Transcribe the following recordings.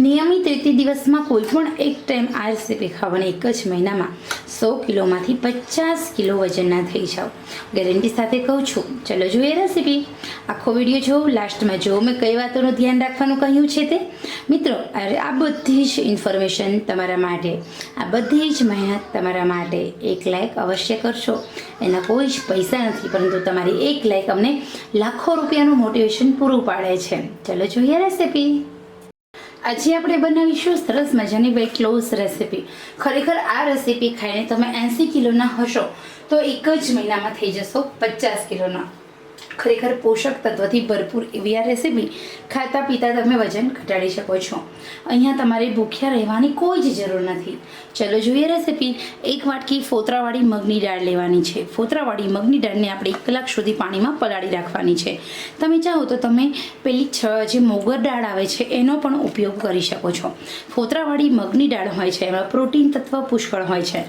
નિયમિત રીતે દિવસમાં કોઈ પણ એક ટાઈમ આ રેસીપી ખાવાની એક જ મહિનામાં સો કિલોમાંથી પચાસ કિલો વજનના થઈ જાઓ. ગેરંટી સાથે કહું છું. ચલો જોઈએ રેસીપી આખો વીડિયો જોઉં લાસ્ટમાં જો મેં કઈ વાતોનું ધ્યાન રાખવાનું કહ્યું છે તે? મિત્રો, અરે આ બધી જ ઇન્ફોર્મેશન તમારા માટે. આ બધી જ મહેનત તમારા માટે. એક લાયક અવશ્ય કરશો. એના કોઈ જ પૈસા નથી, પરંતુ તમારી એક લાયક અમને લાખો રૂપિયાનું મોટિવેશન પૂરું પાડે છે. ચલો જોઈએ રેસીપી આજે આપણે બનાવીશું સરસ મજાની વેટ લોસ રેસીપી ખરેખર આ રેસીપી ખાઈને તમે એંસી કિલોના હશો, તો એક જ મહિનામાં થઈ જશો પચાસ કિલોના. ખરેખર પોષક તત્વથી ભરપૂર એવી આ રેસીપી ખાતા પીતા તમે વજન ઘટાડી શકો છો. અહીંયા તમારે ભૂખ્યા રહેવાની કોઈ જ જરૂર નથી. ચલો જોઈએ રેસીપી એક વાટકી ફોતરાવાળી મગની દાળ લેવાની છે. ફોતરાવાળી મગની દાળને આપણે એક કલાક સુધી પાણીમાં પલાળી રાખવાની છે. તમે ચાહો તો તમે પેલી છ જે મોગર દાળ આવે છે, એનો પણ ઉપયોગ કરી શકો છો. ફોતરાવાળી મગની દાળ હોય છે, એમાં પ્રોટીન તત્વ પુષ્કળ હોય છે.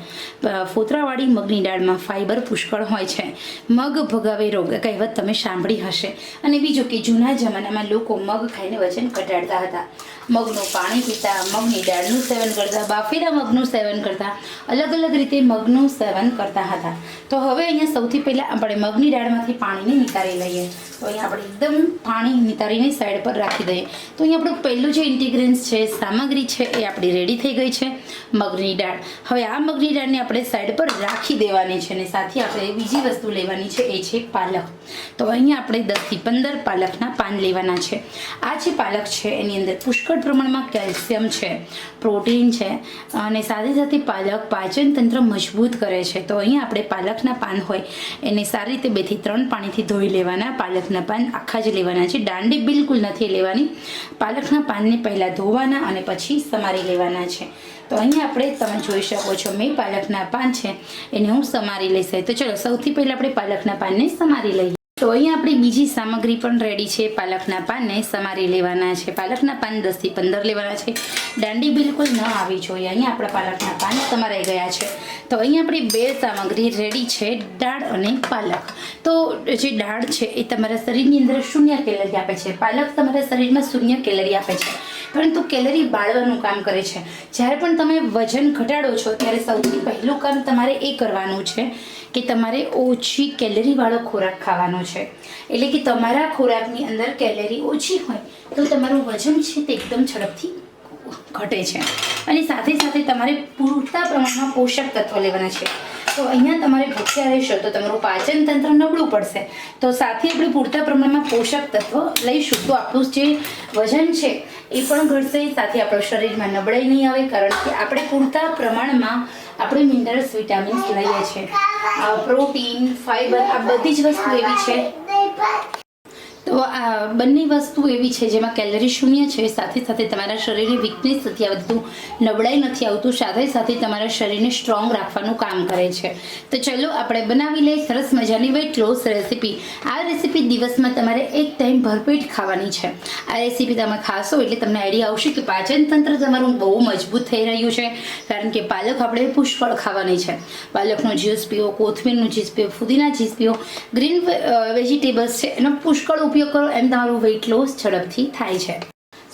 ફોતરાવાળી મગની દાળમાં ફાઈબર પુષ્કળ હોય છે. મગ ભગાવે રોગ, કહેવત તમે સાંભળી હશે. અને બીજું કે જૂના જમાનામાં લોકો મગ ખાઈને વજન ઘટાડતા હતા. મગનું પાણી પીતા, મગની દાળનું સેવન કરતા, બાફેલા મગનું સેવન કરતા અલગ અલગ રીતે મગનું સેવન કરતા હતા. તો હવે અહીંયા સૌથી પહેલાં આપણે મગની દાળમાંથી પાણીને નીકાળી લઈએ. તો અહીંયા આપણે એકદમ પાણી નિતારીને સાઈડ પર રાખી દઈએ. તો અહીંયા આપણું પહેલું જે ઇન્ટિગ્રેન્સ છે, સામગ્રી છે, એ આપણી રેડી થઈ ગઈ છે, મગની દાળ. હવે આ મગની દાળને આપણે સાઈડ પર રાખી દેવાની છે અને સાથે આપણે બીજી વસ્તુ લેવાની છે, એ છે પાલક. તો અહીંયા આપણે દસથી પંદર પાલકના પાન લેવાના છે. આ જે પાલક છે, એની અંદર પુષ્કળ પ્રમાણમાં કેલ્શિયમ છે, પ્રોટીન છે, અને સાથે સાથે પાલક પાચન તંત્ર મજબૂત કરે છે. તો અહીંયા આપણે પાલકના પાન હોય, એને સારી રીતે બેથી ત્રણ પાણીથી ધોઈ લેવાના પાલકના પાન આખા જ લેવાના છે. દાંડી બિલકુલ નથી લેવાની. પાલકના પાનને પહેલાં ધોવાના અને પછી સમારી લેવાના છે. તો અહીંયા આપણે તમે જોઈ શકો છો મેં પાલકના પાન છે. એને હું સમારી લઈશ. તો ચલો, સૌથી પહેલાં આપણે પાલકના પાનને સમારી લઈએ. તો અહીં આપણી બીજી સામગ્રી પણ રેડી છે, પાલકના પાનને સમારી લેવાના છે. પાલકના પાન દસથી પંદર લેવાના છે. દાંડી બિલકુલ ન આવી જોઈએ. અહીંયા આપણા પાલકના પાન સમારાઈ ગયા છે. તો અહીંયા આપણી બે સામગ્રી રેડી છે, દાળ અને પાલક. તો જે દાળ છે એ તમારા શરીરની અંદર શૂન્ય કેલરી આપે છે. પાલક તમારા શરીરમાં શૂન્ય કેલરી આપે છે. પરંતુ કેલરી બાળવાનું કામ કરે છે. જ્યારે પણ તમે વજન ઘટાડો છો, ત્યારે સૌથી પહેલું કામ તમારે એ કરવાનું છે કે તમારે ઓછી કેલરીવાળો ખોરાક ખાવાનો છે. એટલે કે તમારા ખોરાકની અંદર કેલરી ઓછી હોય, તો તમારું વજન છે તે એકદમ ઝડપથી ઘટે છે. અને સાથે સાથે તમારે પૂરતા પ્રમાણમાં પોષક તત્વો લેવાના છે. તો અહીંયા તમારે ભૂખ્યા રહેશો, તો તમારું પાચન તંત્ર નબળું પડશે. તો સાથે આપણે પૂરતા પ્રમાણમાં પોષક તત્વ લઈશું. તો આપણું જે વજન છે, એ પણ ઘટશે. સાથે આપણું શરીરમાં નબળાઈ નહીં આવે, કારણ કે આપણે પૂરતા પ્રમાણમાં આપણે મિનરલ્સ વિટામિન્સ લઈએ છીએ. પ્રોટીન ફાઈબર આ બધી જ વસ્તુ એવી છે. તો આ બંને વસ્તુ એવી છે જેમાં કેલરી શૂન્ય છે, સાથે સાથે તમારા શરીરે વીકનેસ નથી આવતું, નબળાઈ નથી આવતું, સાથે સાથે તમારા શરીરને સ્ટ્રોંગ રાખવાનું કામ કરે છે. તો ચલો આપણે બનાવી લઈએ સરસ મજાની વેટ લોસ રેસીપી આ રેસીપી દિવસમાં તમારે એક ટાઈમ ભરપેટ ખાવાની છે. આ રેસીપી તમે ખાશો એટલે તમને આઈડિયા આવશે કે પાચન તંત્ર તમારું બહુ મજબૂત થઈ રહ્યું છે, કારણ કે પાલક આપણે પુષ્કળ ખાવાની છે. પાલકનો જ્યુસ પીવો, કોથમીરનું જ્યુસ પીવો, ફુદીના જ્યુસ પીવો ગ્રીન વેજીટેબલ્સ છે, એનો પુષ્કળ ઉપયોગ કરો, એમ તમારું વેઇટ લોસ ઝડપથી થાય છે.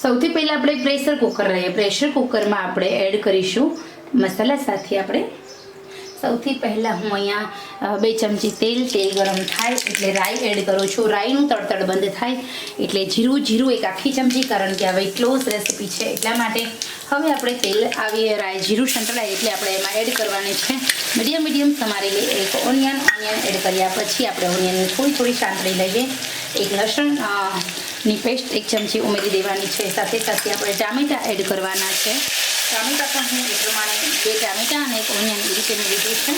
સૌથી પહેલાં આપણે પ્રેશર કુકર લઈએ. પ્રેશર કુકરમાં આપણે એડ કરીશું મસાલા સાથે આપણે. સૌથી પહેલાં હું અહીંયા બે ચમચી તેલ તેલ ગરમ થાય એટલે રાઈ એડ કરું છું. રાઈનું તડતડ બંધ થાય એટલે જીરું જીરું એક આખી ચમચી કારણ કે આ વેઇટ લોસ રેસીપી છે એટલા માટે હવે આપણે તેલ આવી રાઈ જીરું સંતળાય એટલે આપણે એમાં એડ કરવાની છે. મીડિયમ મીડિયમ સમારેલી એક ઓનિયન ઓનિયન એડ કર્યા પછી આપણે ઓનિયનને થોડી થોડી સાંતળી લઈએ. એક લસણની પેસ્ટ એક ચમચી ઉમેરી દેવાની છે. સાથે સાથે આપણે ટામેટા એડ કરવાના છે. ટામેટા પણ હું એ પ્રમાણે બે ટામેટા અને એક ઓનિયન એ રીતે લીધું છે.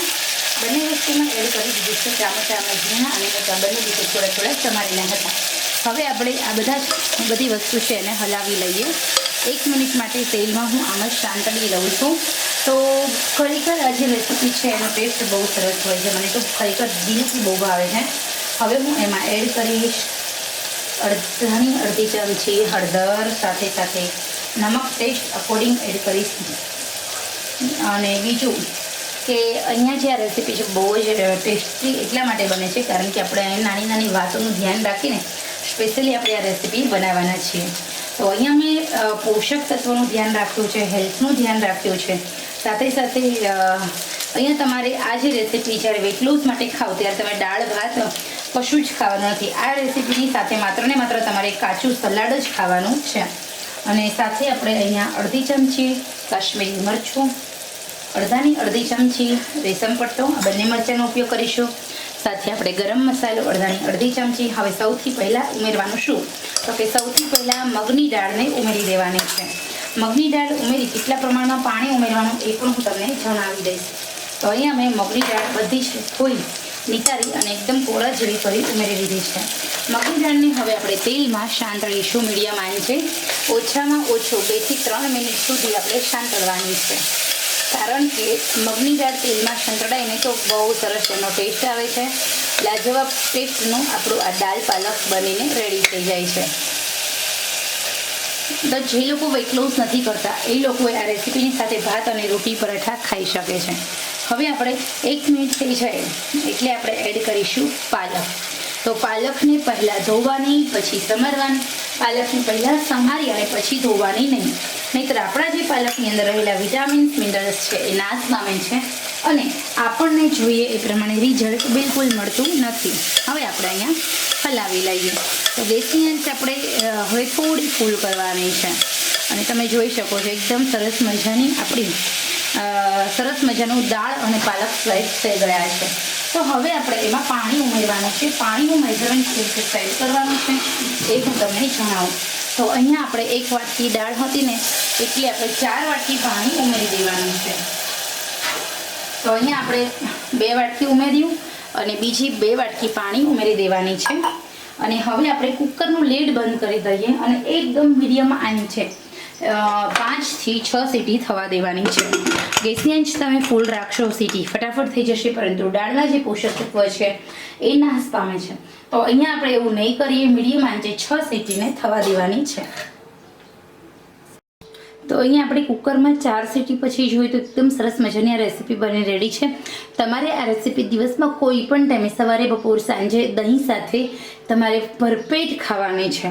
બંને વસ્તુમાં એડ કરી દીધું છે ટામેટા અમે ઝીણા અને મેં બંને રીતે થોડા થોડા સમારેલા હતા. હવે આપણે આ બધા બધી વસ્તુ છે એને હલાવી લઈએ. એક મિનિટ માટે તેલમાં હું આમ જ શાંતળી લઉં છું. તો ખરેખર આ જે રેસીપી છે એનો ટેસ્ટ બહુ સરસ હોય છે. મને તો ખરેખર દિલથી બહુ ભાવે છે. હવે હું એમાં એડ કરીશ. અડધાની અડધી ચમચી હળદર, સાથે સાથે નમક ટેસ્ટ અકોર્ડિંગ એડ કરીશ. અને બીજું કે અહીંયા જે આ રેસીપી છે બહુ જ ટેસ્ટી એટલા માટે બને છે, કારણ કે આપણે નાની નાની વાતોનું ધ્યાન રાખીને સ્પેશિયલી આપણે આ રેસીપી બનાવવાના છીએ. તો અહીંયા મેં પોષક તત્વોનું ધ્યાન રાખ્યું છે હેલ્થનું ધ્યાન રાખ્યું છે. સાથે સાથે અહીંયા તમારે આ જે રેસીપી જ્યારે વેટ લોસ માટે ખાઓ ત્યારે તમે દાળ, ભાત કશું જ ખાવાનું નથી. આ રેસીપીની સાથે માત્ર ને માત્ર તમારે કાચું સલાડ જ ખાવાનું છે. અને સાથે આપણે અહીંયા અડધી ચમચી કાશ્મીરી મરચું, અડધાની અડધી ચમચી રેશમ પટ્ટો, આ બંને મરચાંનો ઉપયોગ કરીશું. સાથે આપણે ગરમ મસાલો, અડધાની અડધી ચમચી. હવે સૌથી પહેલાં ઉમેરવાનું શું? તો કે સૌથી પહેલાં મગની દાળને ઉમેરી દેવાની છે. મગની દાળ ઉમેરી કેટલા પ્રમાણમાં પાણી ઉમેરવાનું એ પણ હું તમને જણાવી દઈશ. તો અહીંયા મેં મગની દાળ બધી જ કોઈ નિતારી અને એકદમ કોળા જેવી કરી ઉમેરી દીધી છે. મગની દાળને હવે આપણે તેલમાં શાંત રહીશું મીડિયમ આંચે છે. ઓછામાં ઓછો બેથી ત્રણ મિનિટ સુધી આપણે શાંત કરવાની છે. કારણ કે મગની દાળ તેલમાં સંતળાઈને તો બહુ સરસ એનો ટેસ્ટ આવે છે. લાજવાબ ટેસ્ટનું આપણું આ દાલ પાલક બનીને રેડી થઈ જાય છે. તો જે લોકો વેટ લોસ નથી કરતા, એ લોકોએ આ રેસીપીની સાથે ભાત અને રોટી પરાઠા ખાઈ શકે છે. હવે આપણે એક મિનિટ થઈ જાય એટલે આપણે એડ કરીશું પાલક. તો પાલકને પહેલાં ધોવાની, પછી સમારવાની. પાલકને પહેલાં સમારી અને પછી ધોવાની નહીં. નહીંતર આપણા જે પાલકની અંદર રહેલા વિટામિન્સ, મિનરલ્સ છે, એ નાશ પામે છે અને આપણને જોઈએ એ પ્રમાણે રિઝલ્ટ બિલકુલ મળતું નથી. હવે આપણે અહીંયા હલાવી લઈએ. તો ગેસની આંચ આપણે હવે થોડી ફૂલ કરવાની છે. અને તમે જોઈ શકો છો, એકદમ સરસ મજાની આપણી સરસ મજાનું દાળ અને પાલક સ્લાઇસ થઈ ગયા છે. તો હવે આપણે એમાં પાણી ઉમેરવાનું છે. પાણીનું મેઝરમેન્ટ કેવી રીતે કરવાનું છે, એ હું તમને જણાવું. તો અહીંયા આપણે એક વાટકી દાળ હતી ને, એટલે આપણે ચાર વાટકી પાણી ઉમેરી દેવાનું છે. તો અહીંયા આપણે બે વાટકી ઉમેર્યું અને બીજી બે વાટકી પાણી ઉમેરી દેવાની છે. અને હવે આપણે કુકરનું લીડ બંધ કરી દઈએ અને એકદમ મીડિયમ આંચ છે. પાંચથી છ સીટી થવા દેવાની છે. ગેસની આંચ તમે ફૂલ રાખશો સીટી, ફટાફટ થઈ જશે, પરંતુ દાળના જે પોષક તત્વ છે, એ નાશ પામે છે. તો અહીંયા આપણે એવું નહીં કરીએ, મીડિયમ આંચે છ સીટીને થવા દેવાની છે. તો અહીંયા આપણે કુકરમાં ચાર સીટી પછી જોઈએ તો એકદમ સરસ મજાની આ રેસીપી બની રેડી છે. તમારે આ રેસીપી દિવસમાં કોઈ પણ ટાઈમે સવારે, બપોર, સાંજે દહીં સાથે તમારે ભરપેટ ખાવાની છે.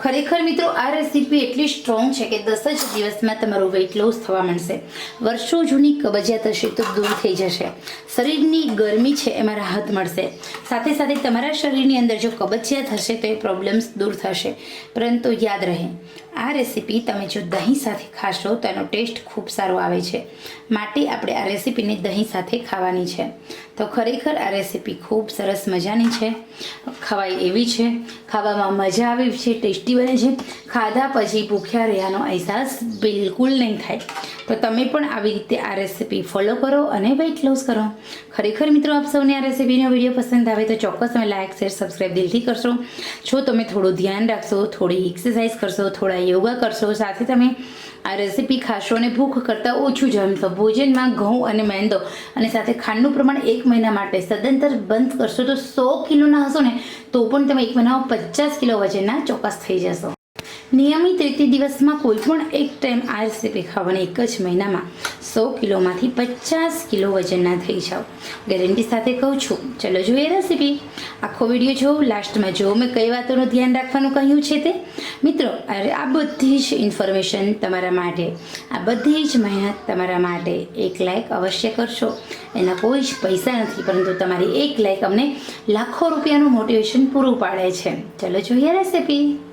ખરેખર મિત્રો, આ રેસીપી એટલી સ્ટ્રોંગ છે કે દસ જ દિવસમાં તમારું વેઇટ લોસ થવા માંડશે. વર્ષો જૂની કબજિયાત હશે તો દૂર થઈ જશે. શરીરની ગરમી છે એમાં રાહત મળશે. સાથે સાથે તમારા શરીરની અંદર જો કબજિયાત હશે તો એ પ્રોબ્લેમ્સ દૂર થશે. પરંતુ યાદ રહે. આ રેસીપી તમે જો દહીં સાથે ખાશો તો એનો ટેસ્ટ ખૂબ સારો આવે છે. માટે આપણે આ રેસીપીને દહીં સાથે ખાવાની છે. તો ખરેખર આ રેસીપી ખૂબ સરસ મજાની છે. ખવાય એવી છે. ખાવામાં મજા આવે છે, ટેસ્ટી બને છે. ખાધા પછી ભૂખ્યા રહ્યાનો અહેસાસ બિલકુલ નહીં થાય. તો તમે પણ આવી રીતે આ રેસીપી ફોલો કરો અને વેઇટ લોસ કરો. ખરેખર મિત્રો, આપ સૌને આ રેસીપીનો વીડિયો પસંદ આવે તો ચોક્કસ તમે લાઇક શેર સબસ્ક્રાઈબ દિલથી કરશો. જો તમે થોડું ધ્યાન રાખશો, થોડી એક્સરસાઇઝ કરશો, થોડા યોગા કરશો, સાથે તમે આ રેસીપી ખાશો અને ભૂખ કરતાં ઓછું જમશો ભોજનમાં ઘઉં અને મેંદો અને સાથે ખાંડનું પ્રમાણ એક મહિના માટે સદંતર બંધ કરશો તો સો કિલોના હશો ને, તો પણ તમે એક મહિનામાં પચાસ કિલો વજનના ચોક્કસ થઈ જશો. નિયમિત રીતે દિવસમાં કોઈ પણ એક ટાઈમ આ રેસીપી ખાવાની એક જ મહિનામાં સો કિલોમાંથી પચાસ કિલો વજનના થઈ જાઓ. ગેરંટી સાથે કહું છું. ચલો જોઈએ રેસીપી. આખો વીડિયો જોઉં લાસ્ટમાં જો મેં કઈ વાતોનું ધ્યાન રાખવાનું કહ્યું છે તે? મિત્રો, અરે આ બધી જ ઇન્ફોર્મેશન તમારા માટે, આ બધી જ મહેનત તમારા માટે એક લાયક અવશ્ય કરશો. એના કોઈ જ પૈસા નથી, પરંતુ તમારી એક લાયક અમને લાખો રૂપિયાનું મોટિવેશન પૂરું પાડે છે. ચલો જોઈએ રેસીપી.